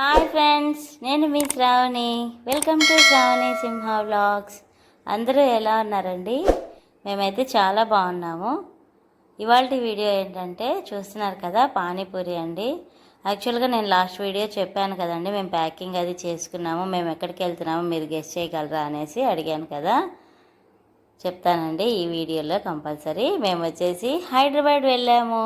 Hi friends నేను మీ Shravani. Welcome to Shravani Simha vlogs అందరూ ఎలా ఉన్నారండి? మేమైతే చాలా బాగున్నాము. ఇవాళ వీడియో ఏంటంటే చూస్తున్నారు కదా పానీపూరి అండి. యాక్చువల్గా నేను లాస్ట్ వీడియో చెప్పాను కదండి మేము ప్యాకింగ్ అది చేసుకున్నాము మేము ఎక్కడికి వెళ్తున్నాము మీరు గెస్ట్ చేయగలరా అనేసి అడిగాను కదా. చెప్తానండి ఈ వీడియోలో కంపల్సరీ మేము వచ్చేసి హైదరాబాద్ వెళ్ళాము.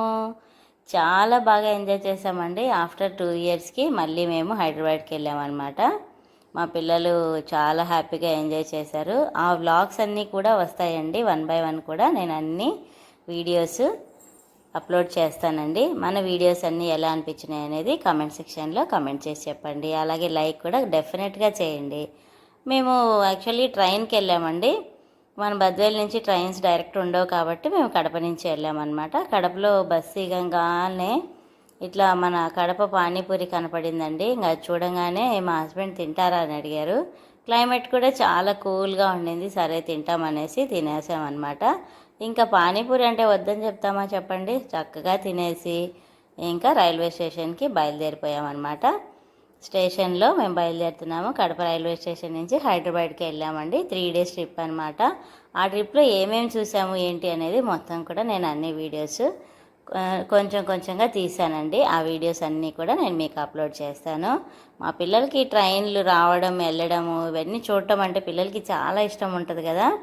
చాలా బాగా ఎంజాయ్ చేసామండి. ఆఫ్టర్ టూ ఇయర్స్కి మళ్ళీ మేము హైదరాబాద్కి వెళ్ళామన్నమాట. మా పిల్లలు చాలా హ్యాపీగా ఎంజాయ్ చేశారు. ఆ వ్లాగ్స్ అన్నీ కూడా వస్తాయండి. వన్ బై వన్ కూడా నేను అన్ని వీడియోస్ అప్లోడ్ చేస్తానండి. మన వీడియోస్ అన్నీ ఎలా అనిపించినాయి అనేది కామెంట్ సెక్షన్లో కామెంట్ చేసి చెప్పండి. అలాగే లైక్ కూడా డెఫినెట్గా చేయండి. మేము యాక్చువల్లీ ట్రైన్కి వెళ్ళామండి. మన బద్వేల్ నుంచి ట్రైన్స్ డైరెక్ట్ ఉండవు కాబట్టి మేము కడప నుంచి వెళ్ళామన్నమాట. కడపలో బస్సు ఇగంగానే ఇట్లా మన కడప పానీపూరి కనపడిందండి. ఇంకా అది చూడంగానే మా హస్బెండ్ తింటారా అని అడిగారు. క్లైమేట్ కూడా చాలా కూల్గా ఉండింది. సరే తింటామనేసి తినేసామన్నమాట. ఇంకా పానీపూరి అంటే వద్దని చెప్తామా చెప్పండి? చక్కగా తినేసి ఇంకా రైల్వే స్టేషన్కి బయలుదేరిపోయామన్నమాట. స్టేషన్లో మేము బయలుదేరుతున్నాము. కడప రైల్వే స్టేషన్ నుంచి హైదరాబాద్కి వెళ్ళామండి. త్రీ డేస్ ట్రిప్ అనమాట ఆ ట్రిప్లో ఏమేమి చూసాము ఏంటి అనేది మొత్తం కూడా నేను అన్ని వీడియోస్ కొంచెం కొంచెంగా తీసానండి ఆ వీడియోస్ అన్నీ కూడా నేను మీకు అప్లోడ్ చేస్తాను. మా పిల్లలకి ట్రైన్లు రావడం వెళ్ళడము ఇవన్నీ చూడటం అంటే పిల్లలకి చాలా ఇష్టం ఉంటుంది కదా.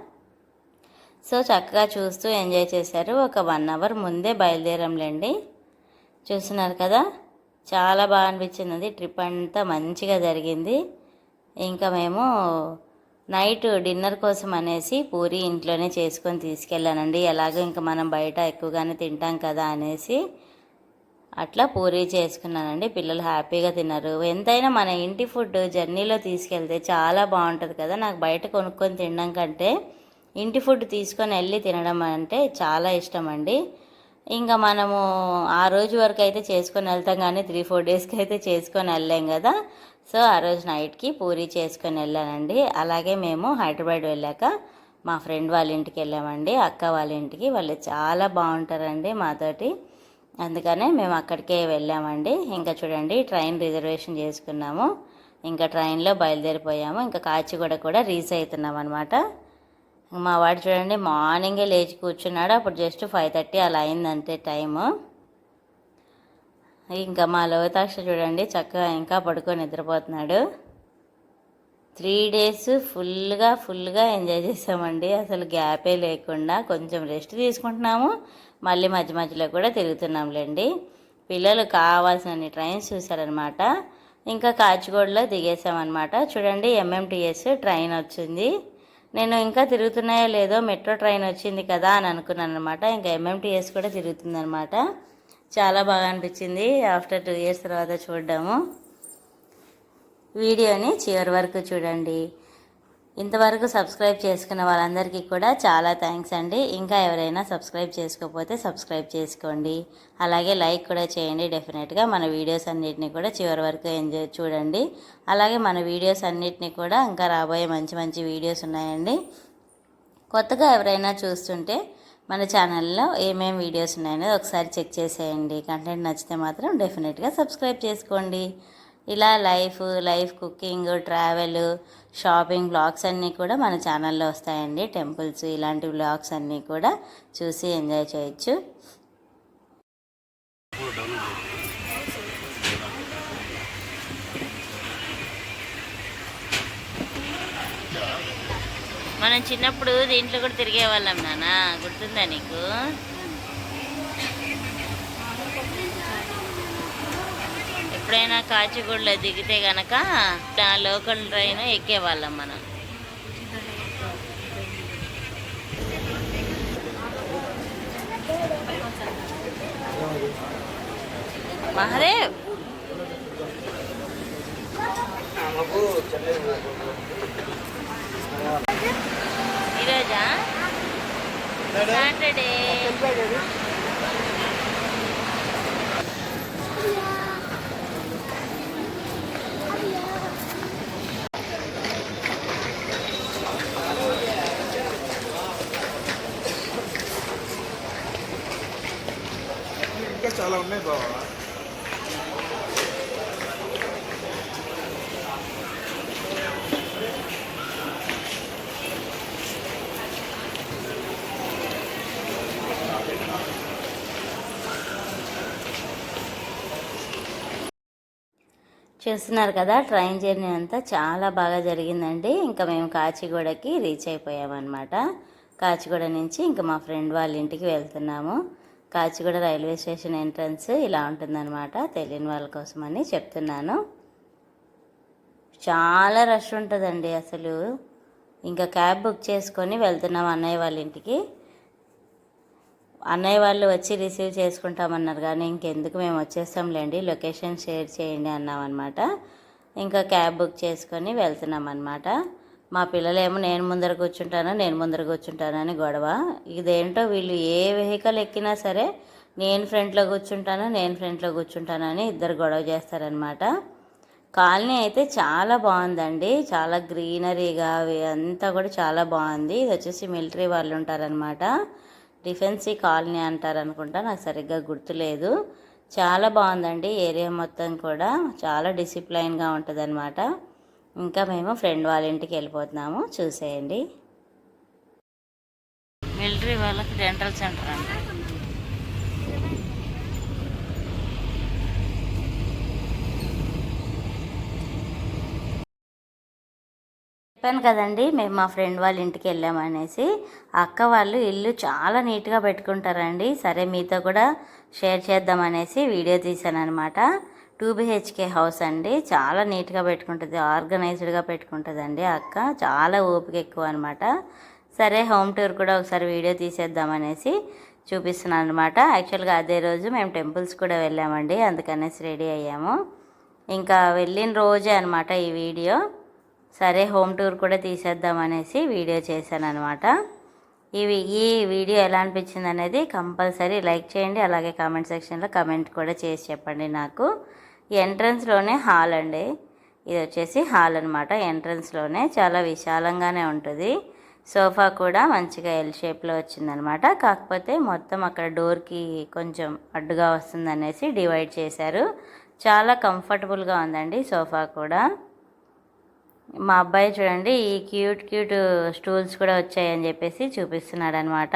సో చక్కగా చూస్తూ ఎంజాయ్ చేశారు. ఒక వన్ అవర్ ముందే బయలుదేరంలేండి. చూస్తున్నారు కదా? చాలా బాగా అనిపించింది ట్రిప్ అంతా మంచిగా జరిగింది. ఇంకా మేము నైట్ డిన్నర్ కోసం అనేసి పూరి ఇంట్లోనే చేసుకొని తీసుకెళ్ళానండి. ఎలాగో ఇంకా మనం బయట ఎక్కువగానే తింటాం కదా అనేసి అట్లా పూరి చేసుకున్నానండి. పిల్లలు హ్యాపీగా తిన్నారు. ఎంతైనా మన ఇంటి ఫుడ్ జర్నీలో తీసుకెళ్తే చాలా బాగుంటుంది కదా. నాకు బయట కొనుక్కొని తినడం కంటే ఇంటి ఫుడ్ తీసుకొని వెళ్ళి తినడం అంటే చాలా ఇష్టం అండి. ఇంకా మనము ఆ రోజు వరకు అయితే చేసుకొని వెళ్తాం కానీ త్రీ ఫోర్ డేస్కి అయితే చేసుకొని వెళ్ళాం కదా. సో ఆ రోజు నైట్కి పూరి చేసుకొని వెళ్ళానండి. అలాగే మేము హైదరాబాద్ వెళ్ళాక మా ఫ్రెండ్ వాళ్ళ ఇంటికి వెళ్ళామండి. అక్క వాళ్ళ ఇంటికి. వాళ్ళు చాలా బాగుంటారండి మాతోటి. అందుకనే మేము అక్కడికే వెళ్ళామండి. ఇంకా చూడండి ట్రైన్ రిజర్వేషన్ చేసుకున్నాము. ఇంకా ట్రైన్లో బయలుదేరిపోయాము. ఇంకా కాచిగూడ కూడా రీచ్ అవుతున్నాం అనమాట మా వాడు చూడండి మార్నింగే లేచి కూర్చున్నాడు. అప్పుడు జస్ట్ ఫైవ్ థర్టీ అలా అయిందంటే టైము. ఇంకా మా లోతాక్ష చూడండి చక్కగా ఇంకా పడుకొని నిద్రపోతున్నాడు. త్రీ డేస్ ఫుల్గా ఫుల్గా ఎంజాయ్ చేసామండి. అసలు గ్యాపే లేకుండా కొంచెం రెస్ట్ తీసుకుంటున్నాము. మళ్ళీ మధ్య మధ్యలో కూడా తిరుగుతున్నాంలేండి. పిల్లలు కావాల్సిన ట్రైన్స్ చూసారనమాట ఇంకా కాచిగూడలో దిగేసామన్నమాట చూడండి ఎంఎంటీఎస్ ట్రైన్ వచ్చింది. నేను ఇంకా తిరుగుతున్నాయో లేదో మెట్రో ట్రైన్ వచ్చింది కదా అని అనుకున్నాను అనమాట ఇంకా ఎంఎంటీఎస్ కూడా తిరుగుతుందనమాట చాలా బాగా అనిపించింది. ఆఫ్టర్ టూ ఇయర్స్ తర్వాత చూడడము. వీడియోని చివరి వరకు చూడండి. ఇంతవరకు సబ్స్క్రైబ్ చేసుకున్న వాళ్ళందరికీ కూడా చాలా థ్యాంక్స్ అండి. ఇంకా ఎవరైనా సబ్స్క్రైబ్ చేసుకోకపోతే సబ్స్క్రైబ్ చేసుకోండి. అలాగే లైక్ కూడా చేయండి. డెఫినెట్గా మన వీడియోస్ అన్నిటిని కూడా చివరి వరకు ఎంజాయ్ చూడండి. అలాగే మన వీడియోస్ అన్నిటిని కూడా ఇంకా రాబోయే మంచి మంచి వీడియోస్ ఉన్నాయండి. కొత్తగా ఎవరైనా చూస్తుంటే మన ఛానల్లో ఏమేమి వీడియోస్ ఉన్నాయనేది ఒకసారి చెక్ చేసేయండి. కంటెంట్ నచ్చితే మాత్రం డెఫినెట్గా సబ్స్క్రైబ్ చేసుకోండి. ఇలా life life cooking travel shopping vlogs అన్నీ కూడా మన ఛానల్లో వస్తాయండి. టెంపుల్స్ ఇలాంటి బ్లాగ్స్ అన్నీ కూడా చూసి ఎంజాయ్ చేయొచ్చు. మనం చిన్నప్పుడు దీంట్లో కూడా తిరిగే వాళ్ళం నాన్న. గుర్తుందా నీకు? ఎప్పుడైనా కాచిగూడలో దిగితే గనక ఆ లోకల్ ట్రైన్ ఎక్కేవాళ్ళం మనం. మహాదేవ్! ఈరోజా? సాటర్డే. ఉన్నాయి బాబా చూస్తున్నారు కదా ట్రైన్ జర్నీ అంతా చాలా బాగా జరిగిందండి. ఇంకా మేము కాచిగూడకి రీచ్ అయిపోయామన్నమాట. కాచిగూడ నుంచి ఇంకా మా ఫ్రెండ్ వాళ్ళ ఇంటికి వెళ్తున్నాము. కాచిగూడ రైల్వే స్టేషన్ ఎంట్రన్స్ ఇలా ఉంటుందన్నమాట. తెలియని వాళ్ళ కోసమని చెప్తున్నాను. చాలా రష్ ఉంటుందండి అసలు. ఇంకా క్యాబ్ బుక్ చేసుకొని వెళ్తున్నాం అన్నయ్య వాళ్ళ ఇంటికి. అన్నయ్య వాళ్ళు వచ్చి రిసీవ్ చేసుకుంటామన్నారు కానీ ఇంకెందుకు మేము వచ్చేస్తాంలేండి లొకేషన్ షేర్ చేయండి అన్నామన్నమాట. ఇంకా క్యాబ్ బుక్ చేసుకొని వెళ్తున్నాం అనమాట మా పిల్లలేమో నేను ముందర కూర్చుంటాను నేను ముందర కూర్చుంటానని గొడవ. ఇదేంటో వీళ్ళు ఏ వెహికల్ ఎక్కినా సరే నేను ఫ్రంట్లో కూర్చుంటాను నేను ఫ్రంట్లో కూర్చుంటానని ఇద్దరు గొడవ చేస్తారనమాట కాలనీ అయితే చాలా బాగుందండి. చాలా గ్రీనరీగా అవి అంతా కూడా చాలా బాగుంది. ఇది వచ్చేసి మిలిటరీ వాళ్ళు ఉంటారనమాట డిఫెన్సీ కాలనీ అంటారు అనుకుంటా నాకు సరిగ్గా గుర్తులేదు. చాలా బాగుందండి ఏరియా మొత్తం కూడా. చాలా డిసిప్లైన్గా ఉంటుంది అనమాట ఇంకా మేము ఫ్రెండ్ వాళ్ళ ఇంటికి వెళ్ళిపోతున్నాము. చూసేయండి. మిలిటరీ వాళ్ళకి డెంటల్ సెంటర్ అండి. చెప్పాను కదండి మేము మా ఫ్రెండ్ వాళ్ళ ఇంటికి వెళ్ళామనేసి అక్క వాళ్ళు ఇల్లు చాలా నీట్గా పెట్టుకుంటారండి. సరే మీతో కూడా షేర్ చేద్దామనేసి వీడియో తీశాను అనమాట టూ బిహెచ్కే హౌస్ అండి. చాలా నీట్గా పెట్టుకుంటుంది. ఆర్గనైజ్డ్గా పెట్టుకుంటుందండి అక్క. చాలా ఓపిక ఎక్కువ అనమాట సరే హోమ్ టూర్ కూడా ఒకసారి వీడియో తీసేద్దామనేసి చూపిస్తున్నాను అనమాట యాక్చువల్గా అదే రోజు మేము టెంపుల్స్ కూడా వెళ్ళామండి. అందుకనేసి రెడీ అయ్యాము. ఇంకా వెళ్ళిన రోజే అనమాట ఈ వీడియో. సరే హోమ్ టూర్ కూడా తీసేద్దామనేసి వీడియో చేశాను అనమాట ఇవి ఈ వీడియో ఎలా అనిపించింది అనేది కంపల్సరీ లైక్ చేయండి. అలాగే కామెంట్ సెక్షన్లో కమెంట్ కూడా చేసి చెప్పండి నాకు. ఎంట్రన్స్లోనే హాల్ అండి. ఇది వచ్చేసి హాల్ అనమాట ఎంట్రన్స్లోనే చాలా విశాలంగానే ఉంటుంది. సోఫా కూడా మంచిగా ఎల్ షేప్లో వచ్చిందనమాట కాకపోతే మొత్తం అక్కడ డోర్కి కొంచెం అడ్డుగా వస్తుందనేసి డివైడ్ చేశారు. చాలా కంఫర్టబుల్గా ఉందండి సోఫా కూడా. మా అబ్బాయి చూడండి ఈ క్యూట్ క్యూట్ స్టూల్స్ కూడా వచ్చాయని చెప్పేసి చూపిస్తున్నాడు అనమాట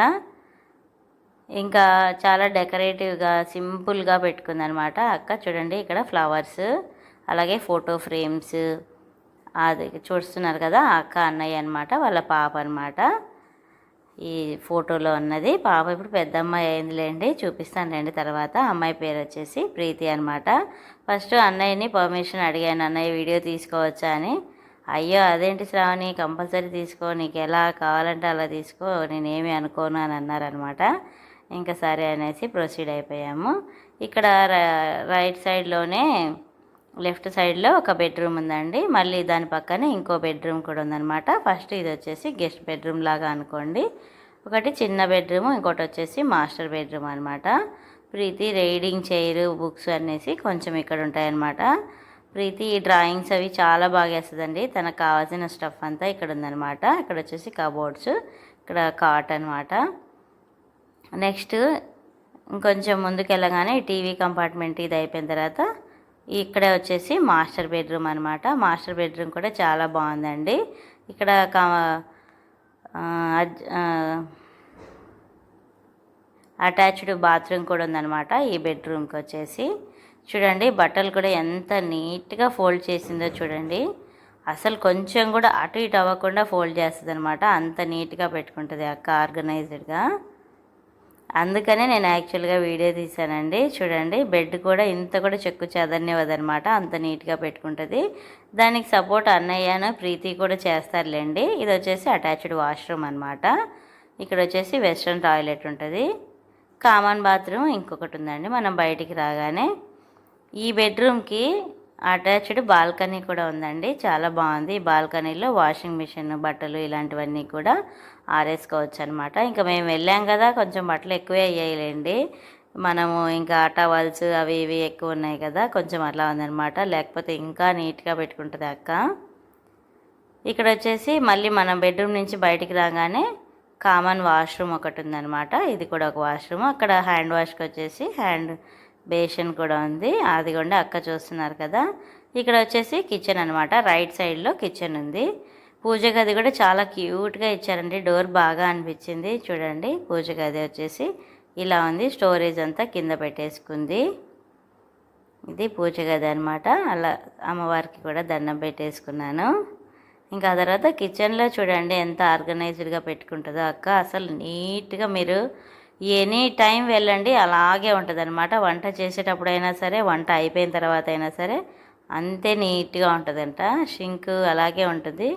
ఇంకా చాలా డెకరేటివ్గా సింపుల్గా పెట్టుకుందనమాట అక్క. చూడండి ఇక్కడ ఫ్లవర్స్ అలాగే ఫోటో ఫ్రేమ్స్ అది చూస్తున్నారు కదా అక్క అన్నయ్య అనమాట వాళ్ళ పాప అనమాట ఈ ఫోటోలో ఉన్నది. పాప ఇప్పుడు పెద్ద అమ్మాయి అయిందిలేండి చూపిస్తానులేండి తర్వాత. అమ్మాయి పేరు వచ్చేసి ప్రీతి అనమాట ఫస్ట్ అన్నయ్యని పర్మిషన్ అడిగాను అన్నయ్య వీడియో తీసుకోవచ్చా? అని. అయ్యో అదేంటి శ్రావణి కంపల్సరీ తీసుకో నీకు ఎలా కావాలంటే అలా తీసుకో నేనేమి అనుకోను అని అన్నారనమాట ఇంకా సరే అనేసి ప్రొసీడ్ అయిపోయాము. ఇక్కడ రైట్ సైడ్లోనే లెఫ్ట్ సైడ్లో ఒక బెడ్రూమ్ ఉందండి. మళ్ళీ దాని పక్కనే ఇంకో బెడ్రూమ్ కూడా ఉందన్నమాట. ఫస్ట్ ఇది వచ్చేసి గెస్ట్ బెడ్రూమ్ లాగా అనుకోండి. ఒకటి చిన్న బెడ్రూమ్ ఇంకోటి వచ్చేసి మాస్టర్ బెడ్రూమ్ అనమాట ప్రీతి రీడింగ్ చైర్ బుక్స్ అనేసి కొంచెం ఇక్కడ ఉంటాయన్నమాట. ప్రీతి డ్రాయింగ్స్ అవి చాలా బాగా వేస్తుందండి. తనకు కావాల్సిన స్టఫ్ అంతా ఇక్కడ ఉందనమాట ఇక్కడ వచ్చేసి కబోర్డ్స్ ఇక్కడ కాట్ అనమాట నెక్స్ట్ ఇంకొంచెం ముందుకు వెళ్ళగానే టీవీ కంపార్ట్మెంట్ ఇది అయిపోయిన తర్వాత ఇక్కడే వచ్చేసి మాస్టర్ బెడ్రూమ్ అనమాట మాస్టర్ బెడ్రూమ్ కూడా చాలా బాగుందండి. ఇక్కడ అటాచ్డ్ బాత్రూమ్ కూడా ఉందన్నమాట ఈ బెడ్రూమ్కి వచ్చేసి. చూడండి బట్టలు కూడా ఎంత నీట్గా ఫోల్డ్ చేసిందో చూడండి. అసలు కొంచెం కూడా అటు ఇటు అవ్వకుండా ఫోల్డ్ చేస్తుంది అనమాట అంత నీట్గా పెట్టుకుంటుంది అక్క ఆర్గనైజ్డ్గా. అందుకనే నేను యాక్చువల్గా వీడియో తీశానండి. చూడండి బెడ్ కూడా ఇంత కూడా చెక్కు చెదర్నివ్వదనమాట అంత నీట్గా పెట్టుకుంటుంది. దానికి సపోర్ట్ అన్నయ్యను ప్రీతి కూడా చేస్తారులేండి. ఇది వచ్చేసి అటాచ్డ్ వాష్రూమ్ అనమాట ఇక్కడ వచ్చేసి వెస్ట్రన్ టాయిలెట్ ఉంటుంది. కామన్ బాత్రూమ్ ఇంకొకటి ఉందండి. మనం బయటికి రాగానే ఈ బెడ్రూమ్కి అటాచ్డ్ బాల్కనీ కూడా ఉందండి. చాలా బాగుంది. ఈ బాల్కనీలో వాషింగ్ మిషన్ బట్టలు ఇలాంటివన్నీ కూడా ఆరేసుకోవచ్చు అనమాట ఇంకా మేము వెళ్ళాం కదా కొంచెం బట్టలు ఎక్కువే అయ్యాయిలేండి. మనము ఇంకా టవల్స్ అవి ఇవి ఎక్కువ ఉన్నాయి కదా కొంచెం అట్లా ఉందన్నమాట లేకపోతే ఇంకా నీట్గా పెట్టుకుంటుంది అక్క. ఇక్కడ వచ్చేసి మళ్ళీ మనం బెడ్రూమ్ నుంచి బయటికి రాగానే కామన్ వాష్రూమ్ ఒకటి ఉందనమాట. ఇది కూడా ఒక వాష్రూమ్. అక్కడ హ్యాండ్ వాష్కి వచ్చేసి హ్యాండ్ బేషన్ కూడా ఉంది. అదిగోండి అక్క చూస్తున్నారు కదా. ఇక్కడ వచ్చేసి కిచెన్ అనమాట రైట్ సైడ్లో కిచెన్ ఉంది. పూజ గది కూడా చాలా క్యూట్గా ఇచ్చారండి. డోర్ బాగా అనిపించింది. చూడండి పూజ గది వచ్చేసి ఇలా ఉంది. స్టోరేజ్ అంతా కింద పెట్టేసుకుంది. ఇది పూజ గది అనమాట అలా అమ్మవారికి కూడా దండం పెట్టేసుకున్నాను. ఇంకా తర్వాత కిచెన్లో చూడండి ఎంత ఆర్గనైజ్డ్గా పెట్టుకుంటుందో. అక్క అసలు నీట్గా మీరు ఎనీ టైం వెళ్ళండి అలాగే ఉంటుంది అనమాట వంట చేసేటప్పుడైనా సరే వంట అయిపోయిన తర్వాత అయినా సరే అంతే నీట్గా ఉంటుందంట. షింక్ అలాగే ఉంటుంది.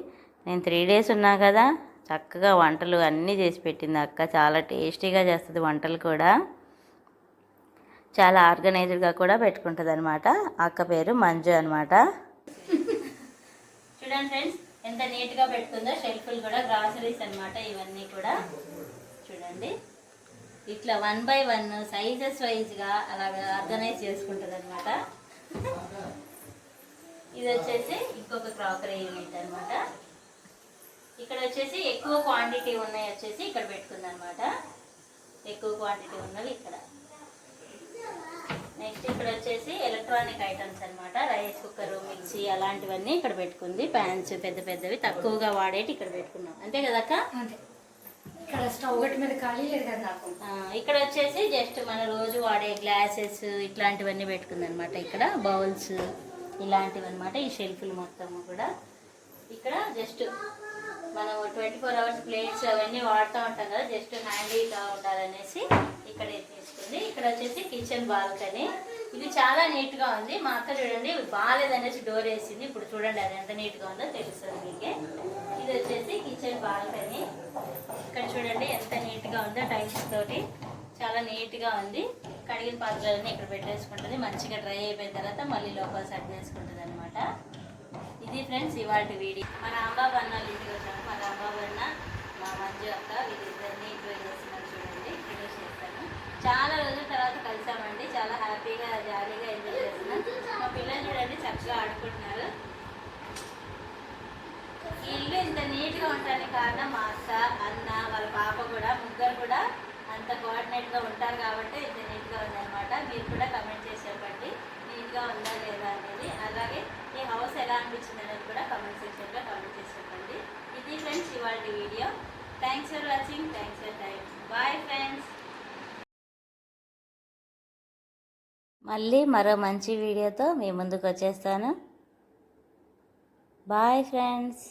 నేను త్రీ డేస్ ఉన్నా కదా చక్కగా వంటలు అన్నీ చేసి పెట్టింది అక్క. చాలా టేస్టీగా చేస్తుంది వంటలు కూడా. చాలా ఆర్గనైజ్డ్గా కూడా పెట్టుకుంటుంది అనమాట అక్క పేరు మంజు అనమాట చూడండి ఫ్రెండ్స్ ఎంత నీట్గా పెట్టుకుందో షెల్ఫ్లు కూడా గ్రాసరీస్ అనమాట ఇవన్నీ కూడా. చూడండి. ఇట్లా వన్ బై వన్ సైజెస్ వైజ్గా అలాగా ఆర్గనైజ్ చేసుకుంటుంది అనమాట ఇది వచ్చేసి ఇంకొక క్రాకరీ యూనిట్ అనమాట ఇక్కడ వచ్చేసి ఎక్కువ క్వాంటిటీ ఉన్నాయి వచ్చేసి ఇక్కడ పెట్టుకుంది అనమాట ఎక్కువ క్వాంటిటీ ఉన్నవి ఇక్కడ. నెక్స్ట్ ఇక్కడ వచ్చేసి ఎలక్ట్రానిక్ ఐటమ్స్ అనమాట రైస్ కుక్కర్ మిక్సీ అలాంటివన్నీ ఇక్కడ పెట్టుకుంది. ప్యాన్స్ పెద్ద పెద్దవి తక్కువగా వాడేటి ఇక్కడ పెట్టుకున్నాం. అంతే కదక్క? అంతే. ఇక్కడ స్టవ్ ఒకటి మీద ఖాళీ లేదు కదా నాకు. ఇక్కడ వచ్చేసి జస్ట్ మన రోజు వాడే గ్లాసెస్ ఇట్లాంటివన్నీ పెట్టుకుందనమాట ఇక్కడ బౌల్స్ ఇలాంటివి అనమాట ఈ షెల్ఫ్లు మొత్తము కూడా. ఇక్కడ జస్ట్ మనం ట్వంటీ ఫోర్ అవర్స్ ప్లేట్స్ అవన్నీ వాడుతూ ఉంటాం కదా జస్ట్ హ్యాండీగా ఉండాలనేసి ఇక్కడ తీసుకుంది. ఇక్కడ వచ్చేసి కిచెన్ బాల్కనీ ఇది చాలా నీట్గా ఉంది. మా అక్క చూడండి బాగాలేదనేసి డోర్ వేసింది. ఇప్పుడు చూడండి అది ఎంత నీట్గా ఉందో తెలుస్తుంది మీకే. ఇది వచ్చేసి కిచెన్ బాల్కనీ ఇక్కడ చూడండి ఎంత నీట్గా ఉందో టైల్స్ తోటి. చాలా నీట్గా ఉంది. కడిగిన పాత్రలన్నీ ఇక్కడ పెట్టేసుకుంటుంది. మంచిగా డ్రై అయిపోయిన తర్వాత మళ్ళీ లోపల సెట్ చేసుకుంటుంది అనమాట ఇది ఫ్రెండ్స్ ఇవాళ వీడియో. మా రాంబాబు అన్న ఇంటికి వచ్చాము. మా రాంబాబు అన్న మా మంజు అక్క వీళ్ళిద్దరిని ఎంజాయ్ చేస్తున్నారు చూడండి వీడియో చేస్తాను చాలా రోజుల తర్వాత కలిసామండి. చాలా హ్యాపీగా జాలీగా ఎంజాయ్ చేస్తున్నాం. మా పిల్లలు చూడండి చక్కగా ఆడుకుంటున్నారు. ఈ ఇల్లు ఇంత నీట్గా ఉండడానికి కారణం మా అక్క అన్న వాళ్ళ పాప కూడా ముగ్గురు కూడా అంత కోఆర్డినేట్గా ఉంటారు కాబట్టి ఇంత నీట్గా ఉందన్నమాట. మీరు కూడా కమెంట్ చేసి చెప్పండి నీట్గా ఉందా లేదా అనేది. అలాగే ఈ హౌస్ ఎలా అనిపించింది అనేది కూడా కమెంట్ సెక్షన్లో కమెంట్ చేసి చెప్పండి. ఇది ఫ్రెండ్స్ ఇవాళ video. Thanks for watching thanks for time bye friends మళ్ళీ మరో మంచి వీడియోతో మీ ముందుకు వచ్చేస్తాను. Bye friends